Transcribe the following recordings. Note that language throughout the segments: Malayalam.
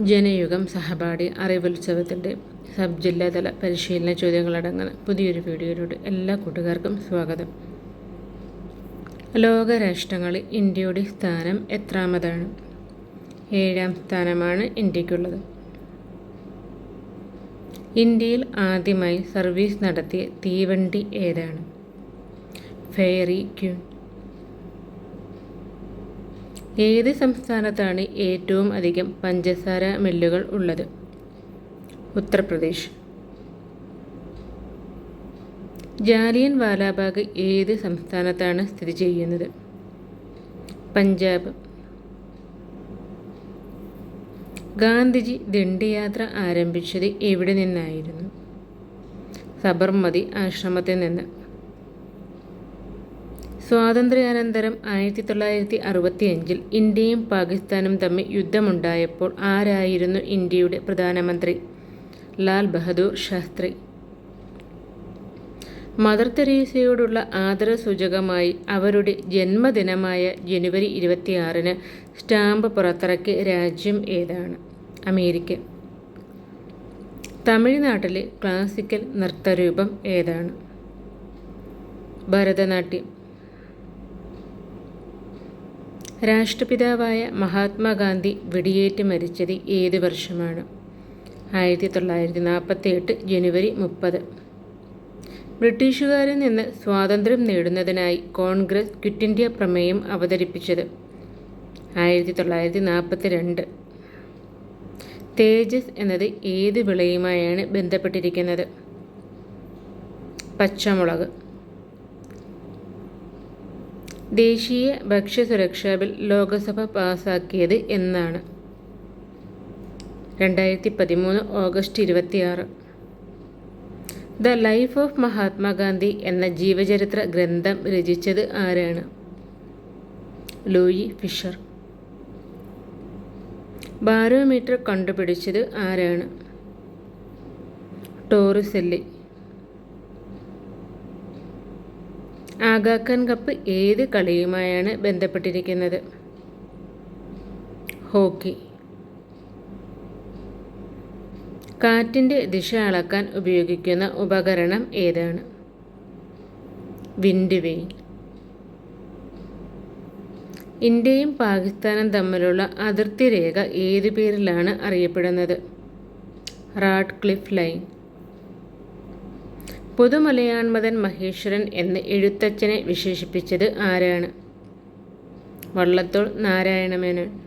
ജനയുഗം സഹപാഠി അറിവുത്സവത്തിന്റെ സബ് ജില്ലാതല പരിശീലന ചോദ്യങ്ങളടങ്ങുന്ന പുതിയൊരു വീഡിയോയിലൂടെ എല്ലാ കൂട്ടുകാർക്കും സ്വാഗതം. ലോകരാഷ്ട്രങ്ങളിൽ ഇന്ത്യയുടെ സ്ഥാനം എത്രാമതാണ്? ഏഴാം സ്ഥാനമാണ് ഇന്ത്യക്കുള്ളത്. ഇന്ത്യയിൽ ആദ്യമായി സർവീസ് നടത്തിയ തീവണ്ടി ഏതാണ്? ഫെയറി ക്യൂൺ ഏത് സംസ്ഥാനത്താണ് ഏറ്റവും അധികം പഞ്ചസാര മില്ലുകൾ ഉള്ളത്? ഉത്തർപ്രദേശ്. ജാലിയൻ വാലാബാഗ് ഏത് സംസ്ഥാനത്താണ് സ്ഥിതി ചെയ്യുന്നത്? പഞ്ചാബ്. ഗാന്ധിജി ദണ്ഡിയാത്ര ആരംഭിച്ചത് എവിടെ നിന്നായിരുന്നു? സബർമതി ആശ്രമത്തിൽ നിന്ന്. സ്വാതന്ത്ര്യാനന്തരം ആയിരത്തി തൊള്ളായിരത്തി അറുപത്തി അഞ്ചിൽ ഇന്ത്യയും പാകിസ്ഥാനും തമ്മിൽ യുദ്ധമുണ്ടായപ്പോൾ ആരായിരുന്നു ഇന്ത്യയുടെ പ്രധാനമന്ത്രി? ലാൽ ബഹദൂർ ശാസ്ത്രി. മദർ തെരേസയോടുള്ള ആദരസൂചകമായി അവരുടെ ജന്മദിനമായ ജനുവരി ഇരുപത്തിയാറിന് സ്റ്റാമ്പ് പുറത്തിറക്കിയ രാജ്യം ഏതാണ്? അമേരിക്ക. തമിഴ്നാട്ടിലെ ക്ലാസിക്കൽ നൃത്തരൂപം ഏതാണ്? ഭരതനാട്യം. രാഷ്ട്രപിതാവായ മഹാത്മാഗാന്ധി വെടിയേറ്റ് മരിച്ചത് ഏത് വർഷമാണ്? ആയിരത്തി തൊള്ളായിരത്തി നാൽപ്പത്തി എട്ട് ജനുവരി മുപ്പത്. ബ്രിട്ടീഷുകാരിൽ നിന്ന് സ്വാതന്ത്ര്യം നേടുന്നതിനായി കോൺഗ്രസ് ക്വിറ്റ് ഇന്ത്യ പ്രമേയം അവതരിപ്പിച്ചത്. ആയിരത്തി തൊള്ളായിരത്തി നാൽപ്പത്തി രണ്ട് തേജസ് എന്നത് ഏത് വിളയുമായാണ് ബന്ധപ്പെട്ടിരിക്കുന്നത്? പച്ചമുളക്. ദേശീയ ഭക്ഷ്യസുരക്ഷാ ബിൽ ലോക്സഭ പാസാക്കിയത് എന്നാണ്. രണ്ടായിരത്തി പതിമൂന്ന് ഓഗസ്റ്റ് ഇരുപത്തിയാറ്. ദ ലൈഫ് ഓഫ് മഹാത്മാഗാന്ധി എന്ന ജീവചരിത്ര ഗ്രന്ഥം രചിച്ചത് ആരാണ്? Louis Fischer. ബാരോമീറ്റർ കണ്ടുപിടിച്ചത് ആരാണ്? ടോറിസെല്ലി. ആഗാഖാൻ കപ്പ് ഏത് കളിയുമായാണ് ബന്ധപ്പെട്ടിരിക്കുന്നത്? ഹോക്കി. കാറ്റിന്റെ ദിശ അളക്കാൻ ഉപയോഗിക്കുന്ന ഉപകരണം ഏതാണ്? വിൻഡ് വെയിൻ ഇന്ത്യയും പാകിസ്ഥാനും തമ്മിലുള്ള അതിർത്തി രേഖ ഏതു പേരിലാണ് അറിയപ്പെടുന്നത്? Radcliffe line. പുതുമലയാൺമതൻ മഹേശ്വരൻ എന്ന് എഴുത്തച്ഛനെ വിശേഷിപ്പിച്ചത് ആരാണ്? വള്ളത്തോൾ നാരായണമേനോൻ.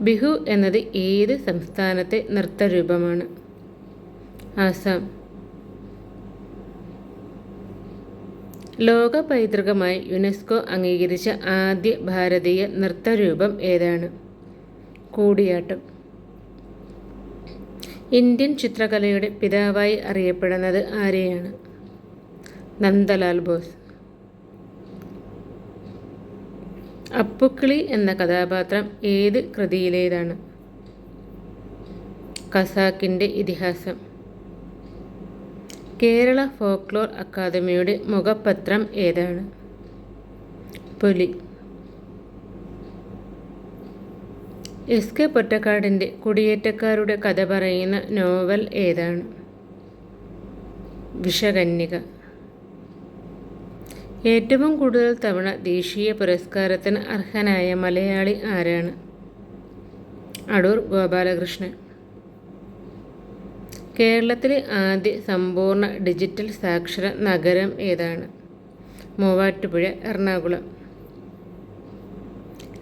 ബിഹു എന്നത് ഏത് സംസ്ഥാനത്തെ നൃത്തരൂപമാണ്? ആസാം. ലോക പൈതൃകമായി യുനെസ്കോ അംഗീകരിച്ച ആദ്യ ഭാരതീയ നൃത്തരൂപം ഏതാണ്? കൂടിയാട്ടം. ഇന്ത്യൻ ചിത്രകലയുടെ പിതാവായി അറിയപ്പെടുന്നത് ആരെയാണ്? നന്ദലാൽ ബോസ്. അപ്പുക്കിളി എന്ന കഥാപാത്രം ഏത് കൃതിയിലേതാണ്? കസാക്കിന്റെ ഇതിഹാസം. കേരള ഫോക്ലോർ അക്കാദമിയുടെ മുഖപത്രം ഏതാണ്? പുലി. എസ് കെ പൊറ്റക്കാടിന്റെ കുടിയേറ്റക്കാരുടെ കഥ പറയുന്ന നോവൽ ഏതാണ്? വിഷകന്യക. ഏറ്റവും കൂടുതൽ തവണ ദേശീയ പുരസ്കാരത്തിന് അർഹനായ മലയാളി ആരാണ്? അടൂർ ഗോപാലകൃഷ്ണൻ. കേരളത്തിലെ ആദ്യ സമ്പൂർണ ഡിജിറ്റൽ സാക്ഷര നഗരം ഏതാണ്? മൂവാറ്റുപുഴ എറണാകുളം.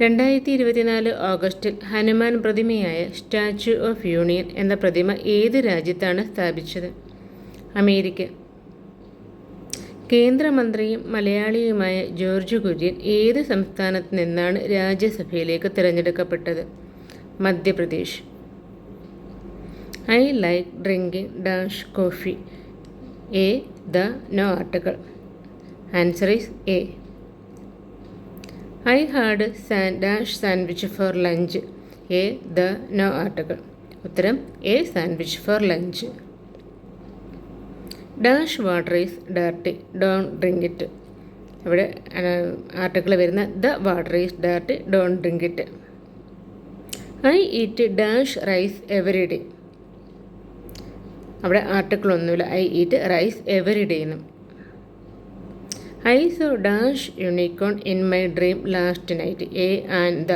രണ്ടായിരത്തി ഇരുപത്തിനാല് ഓഗസ്റ്റിൽ ഹനുമാൻ പ്രതിമയായ സ്റ്റാച്യു ഓഫ് യൂണിയൻ എന്ന പ്രതിമ ഏത് രാജ്യത്താണ് സ്ഥാപിച്ചത്? അമേരിക്ക. കേന്ദ്രമന്ത്രിയും മലയാളിയുമായ ജോർജ് കുര്യൻ ഏത് സംസ്ഥാനത്ത് നിന്നാണ് രാജ്യസഭയിലേക്ക് തിരഞ്ഞെടുക്കപ്പെട്ടത്? Madhya Pradesh. I like drinking dash coffee. A the no article. Answer is a. I had san dash sandwich for lunch. A the no article. ഉത്തരം a sandwich for lunch. Dash water is dirty. Don't drink it. ഇവിടെ ആർട്ടിക്കിൾ വരുന്ന the water is dirty. Don't drink it. I eat dash rice every day. അവിടെ ആർട്ടിക്കിൾ ഒന്നുമില്ല. I eat rice every day എന്നും. I saw dash unicorn in my dream last night. A and the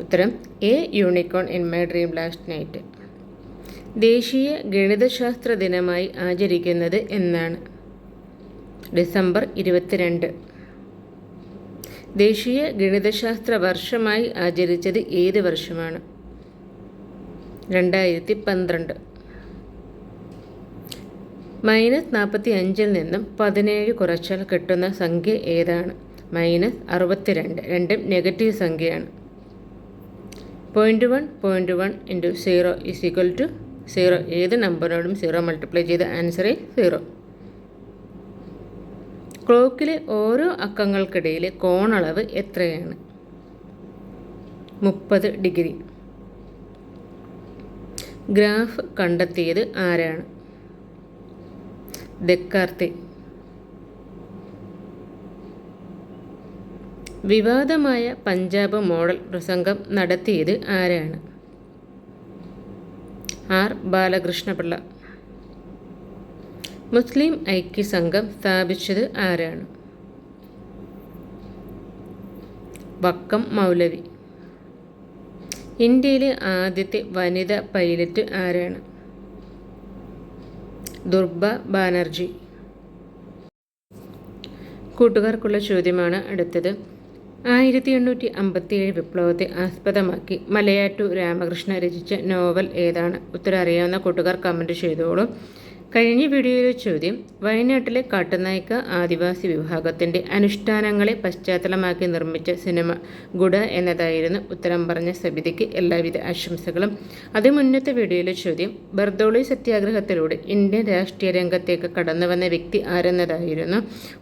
ഉത്തരം a unicorn in my dream last night. ദേശീയ ഗണിതശാസ്ത്ര ദിനമായി ആചരിക്കുന്നത് എന്നാണ്. ഡിസംബർ ഇരുപത്തിരണ്ട്. ദേശീയ ഗണിതശാസ്ത്ര വർഷമായി ആചരിച്ചത് ഏത് വർഷമാണ്? രണ്ടായിരത്തി പന്ത്രണ്ട്. മൈനസ് നാൽപ്പത്തി അഞ്ചിൽ നിന്നും പതിനേഴ് കുറച്ചാൽ കിട്ടുന്ന സംഖ്യ ഏതാണ്? മൈനസ് അറുപത്തിരണ്ട്. രണ്ടും നെഗറ്റീവ് സംഖ്യയാണ്. Point one point one into zero is equal to zero ഏത് നമ്പറിനോടും സീറോ മൾട്ടിപ്ലൈ ചെയ്ത ആൻസർ സീറോ ക്ലോക്കിലെ ഓരോ അക്കങ്ങൾക്കിടയിലെ കോണളവ് എത്രയാണ്? മുപ്പത് ഡിഗ്രി. ഗ്രാഫ് കണ്ടെത്തിയത് ആരാണ്? ദക്കാർത്തെ വിവാദമായ പഞ്ചാബ് മോഡൽ പ്രസംഗം നടത്തിയത് ആരാണ്? ആർ. ബാലകൃഷ്ണപിള്ള. മുസ്ലിം ഐക്യ സംഘം സ്ഥാപിച്ചത് ആരാണ്? വക്കം മൗലവി. ഇന്ത്യയിലെ ആദ്യത്തെ വനിതാ പൈലറ്റ് ആരാണ്? ദുർബ ബാനർജി. കൂട്ടുകാർക്കുള്ള ചോദ്യമാണ് അടുത്തത്. ആയിരത്തി എണ്ണൂറ്റി അമ്പത്തിയേഴ് വിപ്ലവത്തെ ആസ്പദമാക്കി മലയാറ്റു രാമകൃഷ്ണ രചിച്ച നോവൽ ഏതാണ്? ഉത്തരം അറിയാവുന്ന കൂട്ടുകാർ കമന്റ് ചെയ്തോളൂ. കഴിഞ്ഞ വീഡിയോയിലെ ചോദ്യം വയനാട്ടിലെ കാട്ടുനായ്ക്ക ആദിവാസി വിഭാഗത്തിന്റെ അനുഷ്ഠാനങ്ങളെ പശ്ചാത്തലമാക്കി നിർമ്മിച്ച സിനിമ ഗുഡ എന്നതായിരുന്നു ഉത്തരം പറഞ്ഞ സബിതയ്ക്ക് എല്ലാവിധ ആശംസകളും. അത് മുന്നത്തെ വീഡിയോയിലെ ചോദ്യം ബർദോളി സത്യാഗ്രഹത്തിലൂടെ ഇന്ത്യൻ രാഷ്ട്രീയ രംഗത്തേക്ക് കടന്നു വന്ന വ്യക്തി ആരെന്നതായിരുന്നു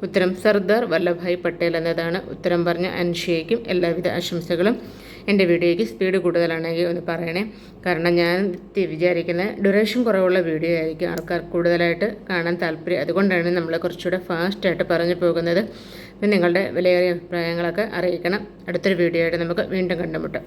ഉത്തരം സർദാർ വല്ലഭായ് പട്ടേൽ എന്നതാണ് ഉത്തരം പറഞ്ഞ അൻഷയ്ക്കും എല്ലാവിധ ആശംസകളും. എന്റെ വീഡിയോയ്ക്ക് സ്പീഡ് കൂടുതലാണെങ്കിൽ ഒന്ന് പറയണേ. കാരണം ഞാൻ വിചാരിക്കുന്ന ഡ്യൂറേഷൻ കുറവുള്ള വീഡിയോ ആയിരിക്കും ആൾക്കാർ കൂടുതലായിട്ട് കാണാൻ താല്പര്യം. അതുകൊണ്ടാണ് നമ്മൾ കുറച്ചുകൂടെ ഫാസ്റ്റായിട്ട് പറഞ്ഞു പോകുന്നത്. നിങ്ങളുടെ വിലയേറിയ അഭിപ്രായങ്ങളൊക്കെ അറിയിക്കണം. അടുത്തൊരു വീഡിയോ ആയിട്ട് നമുക്ക് വീണ്ടും കണ്ടുമുട്ടാം.